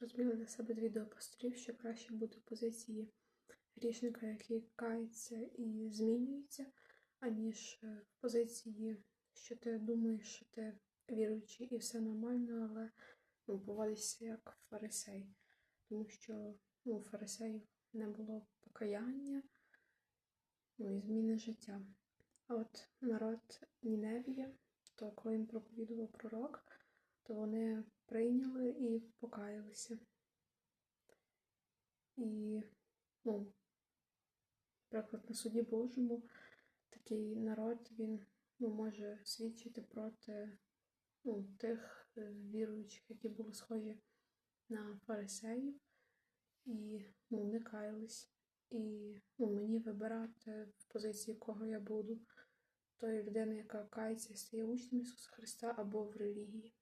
зрозуміла для себе з відео пасторів, що краще бути в позиції грішника, який кається і змінюється, аніж е, в позиції, що ти думаєш, що ти віруючий і все нормально, але ну, поводишся як фарисей. Тому що ну, у фарисеїв не було покаяння ну, і зміни життя. А от народ Ніневія, то коли їм проповідував пророк, то вони прийняли і покаялися. І, ну, наприклад, на суді Божому такий народ він ну, може свідчити проти ну, тих е, віруючих, які були схожі на фарисеїв, і ну, не каялись. І ну, мені вибирати в позиції кого я буду, тої людини, яка кається стає учнем Ісуса Христа або в релігії.